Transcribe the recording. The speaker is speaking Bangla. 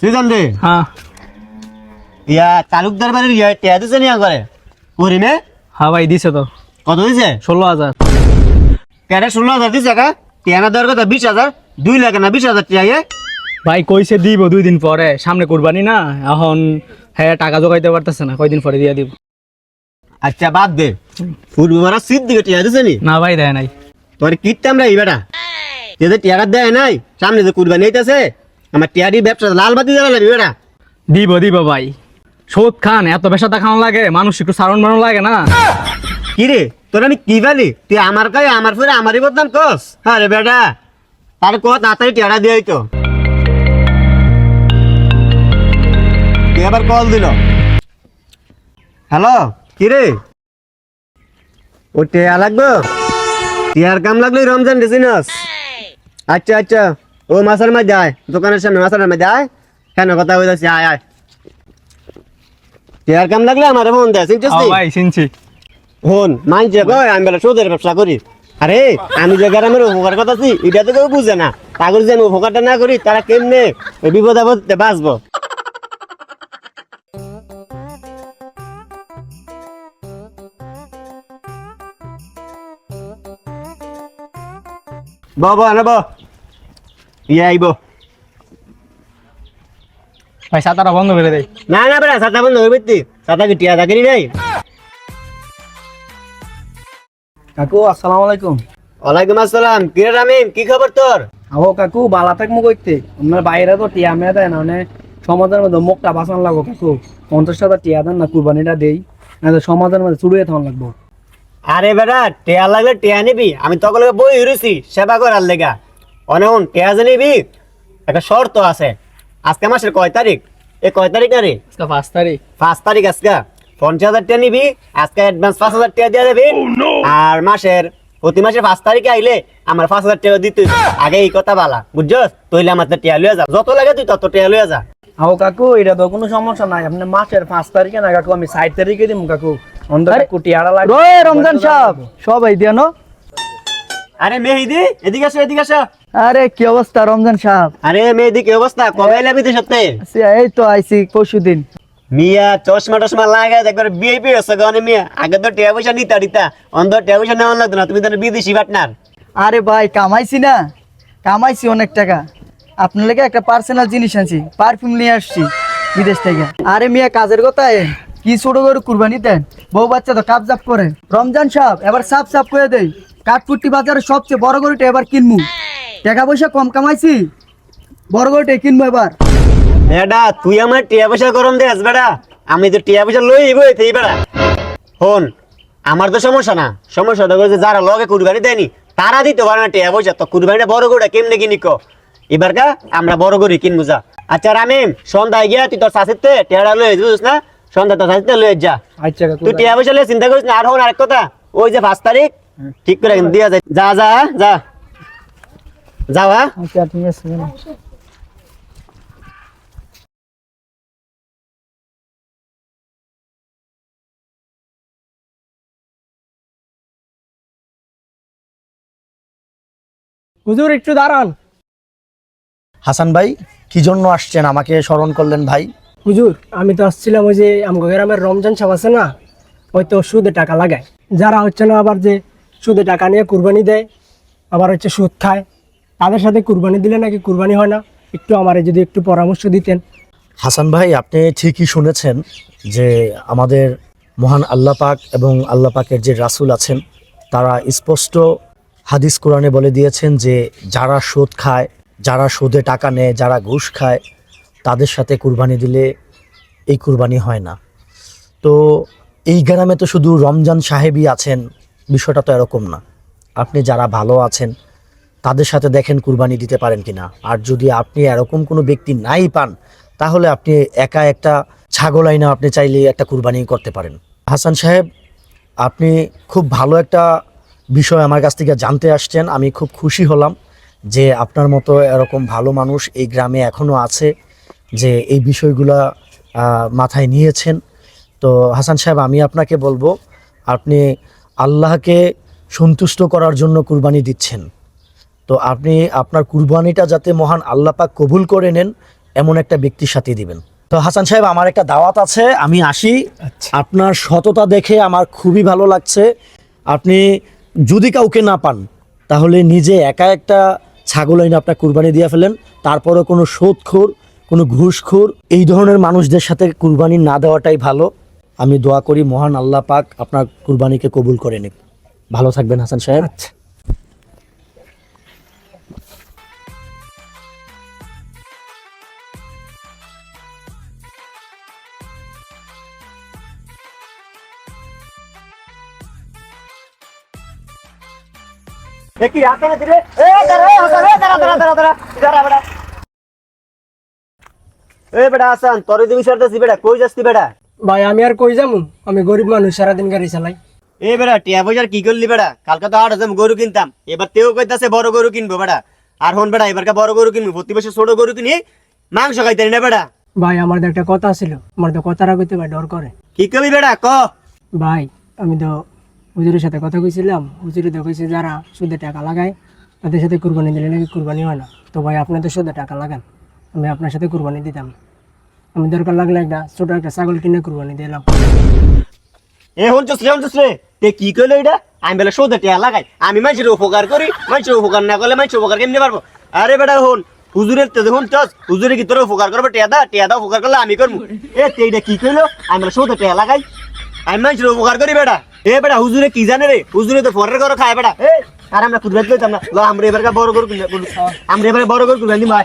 সুজান হ্যাঁ। ইয়া তালুকদার বাড়ির ইয়া টিয়া দিছে নিয়া করে করিমে? হ্যাঁ ভাই দিছে তো। কত দিছে? ষোলো হাজার। টিয়াটা ষোলো হাজার দিছে কা টিয়ানা দেওয়ার কথা বিশ হাজার? দুই লাখ না বিশ হাজার টিয়া ইয়ে? ভাই কইছে দিব দুই দিন পরে। সামনে কুরবানি না এখন হ্যাঁ টাকা জোগাইতে পারতেছে না কয়দিন পরে দিয়ে দিব। আচ্ছা বাদ দে। ফুটবল মারা সিট দিকে টিয়া দিছে নি? না ভাই দেয় নাই। তোর কিটতে আমরা এই বেটা। যে টিয়াটা দেয় নাই সামনে যে কুরবানি হইতাছে আমার টিয়ারি ব্যবসা লাল বাতি জ্বালা লাগবে বেটা। দিব দিব ভাই। সোদ খান এত বেসাটা খাওয়া লাগে মানুষ একটু সারণ বারণ লাগে না। কি রে তোর আমি কি বলি তুই আমার কাছে আমার ফিরে আমারই বদনাম কস রে বেটা। তার কত তাড়াতাড়ি টিয়াটা দিয়ে তো তুই আবার কল দিল। হ্যালো কি রে? ও টিয়া লাগবে? টিয়ার কাম লাগল রমজান রেসিনস আচ্ছা আচ্ছা। ও মাসার মাঝে আয় দোকানের সামনে মাসার মাঝে আয়। কেন কথা হয়ে যাচ্ছে আয়। আয় টিয়ার কাম লাগলে আমার মন দেয় চিনছিস ভাই চিনছি। হন মানছে কয় আমি বেলা সুদের ব্যবসা করি। আরে আমি যে গ্রামের উপকার কথা আছি এটা তো কেউ বুঝে না। তাগর যে আমি উপকারটা না করি তারা কেমনে ওই বিপদ আপদে বাঁচবো? বাবা আনব ইয়ে আইব। ভাই সাতারা বন্ধ করে দেয় না না বেড়া সাতা বন্ধ বেতি সাতা কি টিয়া থাকেনি নাই? কাকু আসসালামু আলাইকুম। ওয়ালাইকুম আসসালাম। রামিম কি খবর তোর? আহো কাকু বালা থাকব কইতে আপনার বাইরে তো টিয়া মেয়া দেয় না মানে সমাজের মধ্যে মুখটা বাঁচান লাগবো কাকু। পঞ্চাশ টাকা টিয়া দেন না কুরবানিটা দেই। না তো সমাজের মধ্যে চুড়িয়ে থাকুন লাগবো। আরে বেটা টেয়া লাগলে টেয়া নিবি। আমি তখন বই হইরেছি সেবা করার লেগা। টেয়া যে নিবি? একটা শর্ত আছে। আজকে মাসের কয় তারিখ? এ কয় তারিখ না রে? আজকে পাঁচ তারিখ। পাঁচ তারিখ আজকে। পঞ্চাশ হাজার টাকা নিবি আজকে অ্যাডভান্স পাঁচ হাজার টাকা দিয়ে দেবি আর মাসের প্রতি মাসের পাঁচ তারিখে আইলে আমার পাঁচ হাজার টাকা দিতে আগে এই কথা বালা বুঝছস? তইলে আমার তো টিয়া লইয়া যা। যত লাগে তুই তত টিয়া লইয়া যা। আহো কাকু এটা তো কোনো সমস্যা নাই। আপনি মাসের পাঁচ তারিখে না কাকু আমি ষাট তারিখে দিব কাকু। অন্ধ কাকু টিয়াটা লাগবে। রমজান সাহেব। সবাই দিয়ে নো আরে মেহেদি এদিকে আসো এদিকে আসো। আরে কি অবস্থা রমজান সাহেব? আরে মেহেদি কি অবস্থা? কবে এলে বিদেশ সত্যি সে এই তো আইছি পরশু দিন। মিয়া চশমা টশমা লাগায় একবার বিএপি হচ্ছে গনে মিয়া। আগে তো টিয়া পয়সা নিতা দিতা। অন্ধ টিয়া পয়সা নেওয়া লাগতো না তুমি তো বিদেশি পার্টনার আরে ভাই কামাইছি না। কামাইছি অনেক টাকা। আপনার লেগে একটা পার্সোনাল জিনিস আনছি পারফিউম নিয়ে আসছি বিদেশ থেকে। আরে মিয়া কাজের কথায় কি ছোট করে কুরবানি দেন? বউ বাচ্চা তো কাপ জাপ করে। রমজান সাহেব এবার সাপ সাপ করে দেই। কাঠপুট্টি বাজারে সবচেয়ে বড় গরুটা এবার কিনবো টাকা পয়সা কম কামাইছি বড় গরুটা কিনবো এবার। এডা তুই আমার টিয়া পয়সা গরম দেস বেড়া। আমি তো টিয়া পয়সা লই বই থেই বেড়া। হন আমার তো সমস্যা না। সমস্যা তো যে যারা লগে কুরবানি দেয়নি তারা দিতে পারে না টিয়া পয়সা। তো কুরবানিটা বড় গরুটা কেমনে কিনি ক? এবার কা আমরা বড় গরু কিনবো যা। আচ্ছা রামিম সন্ধ্যায় গিয়া তুই তোর শাশিতে টিয়াটা লই বুঝছিস না? সন্ধ্যা তোর শাশিতে লই যা। আচ্ছা তুই টিয়া পয়সা লইয়া চিন্তা করিস না। আর হন আরেক কথা ওই যে পাঁচ তারিখ ঠিক করে দিয়া যায় যা যা যা। যাও হ্যাঁ? আচ্ছা ঠিক আছে হুজুর একটু দাঁড়ান। হাসান ভাই কি জন্য আসছেন? আমাকে স্মরণ করলেন ভাই। হুজুর আমি তো আসছিলাম ওই যে আমগো গ্রামের রমজান সাহেব আছে না? ওই তো সুদে টাকা লাগায়। যারা হচ্ছে না আবার যে সুদে টাকা নিয়ে কুরবানি দেয় আবার হচ্ছে সুদ খায় তাদের সাথে কুরবানি দিলে নাকি কুরবানি হয় না? একটু আমারে যদি একটু পরামর্শ দিতেন। হাসান ভাই, আপনি ঠিকই শুনেছেন যে আমাদের মহান আল্লাহ পাক এবং আল্লাহ পাকের যে রাসূল আছেন, তারা স্পষ্ট হাদিস কোরআনে বলে দিয়েছেন যে যারা সুদ খায়, যারা সুদে টাকা নেয়, যারা ঘুষ খায়, তাদের সাথে কুরবানি দিলে এই কুরবানি হয় না। তো এই গ্রামে তো শুধু রমজান সাহেবই আছেন, বিষয়টা তো এরকম না। আপনি যারা ভালো আছেন তাদের সাথে দেখেন কুরবানি দিতে পারেন কিনা। আর যদি আপনি এরকম কোনো ব্যক্তি নাই পান, তাহলে আপনি একা একটা ছাগল আইনা আপনি চাইলে একটা কুরবানি করতে পারেন। হাসান সাহেব, আপনি খুব ভালো একটা বিষয় আমার কাছ থেকে জানতে আসছেন। আমি খুব খুশি হলাম যে আপনার মতো এরকম ভালো মানুষ এই গ্রামে এখনও আছে যে এই বিষয়গুলা মাথায় নিয়েছেন। তো হাসান সাহেব, আমি আপনাকে বলব, আপনি আল্লাহকে সন্তুষ্ট করার জন্য কুরবানি দিচ্ছেন। তো আপনি আপনার কুরবানিটা যাতে মহান আল্লাহ পাক কবুল করে নেন এমন একটা ব্যক্তির সাথে দিবেন। তো হাসান সাহেব আমার একটা দাওয়াত আছে আমি আসি। আপনার সততা দেখে আমার খুবই ভালো লাগছে। আপনি যদি কাউকে না পান তাহলে নিজে একা একটা ছাগল এনে আপনার কুরবানি দিয়ে ফেলেন। তারপরে কোনো সুদখোর কোনো ঘুষখোর এই ধরনের মানুষদের সাথে কুরবানি না দেওয়াটাই ভালো। আমি দোয়া করি মহান আল্লাহ পাক আপনার কুরবানিকে কবুল করে নিক। ভালো থাকবেন হাসান সাহেব। এ কি হাতে না দিলে এ দাঁড়া এ হাসান, এ দাঁড়া দাঁড়া দাঁড়া দাঁড়া দাঁড়া বেটা। এ বেটা হাসান তোর দিবি সারতেছি বেটা। কই যাচ্ছি বেটা? ভাই আমি আর কই যামু আমি গরিব মানুষ সারাদিন গাড়ি চালাই। এ বেটা টিয়া পয়সার কি করলি বেটা? কালকে তো আট হাজার গরু কিনতাম। এবার তেও কইতাছে বড় গরু কিনবো বেটা। আর হন বেটা এবারকে বড় গরু কিনবো। প্রতি বছর ছোট গরু কিনি মাংস খাইতে না বেটা। ভাই আমার তো একটা কথা ছিল। আমার তো কথাটা কইতে ভাই ডর করে। কি করবি বেটা? ক। ভাই আমি তো হুজুরের সাথে কথা কইছিলাম, হুজুরে কইছে যারা সুদে টাকা লাগায়, তাদের সাথে কুরবানি দিলে নাকি কুরবানি হয় না। তো ভাই, আপনি তো সুদে টাকা লাগান, আমি আপনার সাথে কুরবানি দিতাম। আমি দরকার লাগলে একটা ছোট একটা ছাগল কিনে কুরবানি দিলাম এ হন চুসরে হন চুসরে তে কি কইলো এটা? আমি বলে সৌদে টিয়া লাগাই, আমি মানুষের উপকার করি, মানুষের উপকার না করলে মানুষের উপকার কেমনে পারব? আরে বেটা হন হুজুরের তো দেখুন চস হুজুরে কি তোর উপকার করব? টিয়া দা টিয়া দা উপকার করলে আমি করব এ, তে এটা কি কইলো? আমি বেলা সৌদে টিয়া লাগাই, আমি মানুষের উপকার করি বেটা। এ বেটা হুজুরে কি জানে রে? হুজুরে তো ফরের ঘর খায় বেটা। এ আর আমরা কুরবানি লইতাম না। আমরা এবার বড় গরু কিনে আমরা এবারে বড় গরু কিনে দিই ভাই।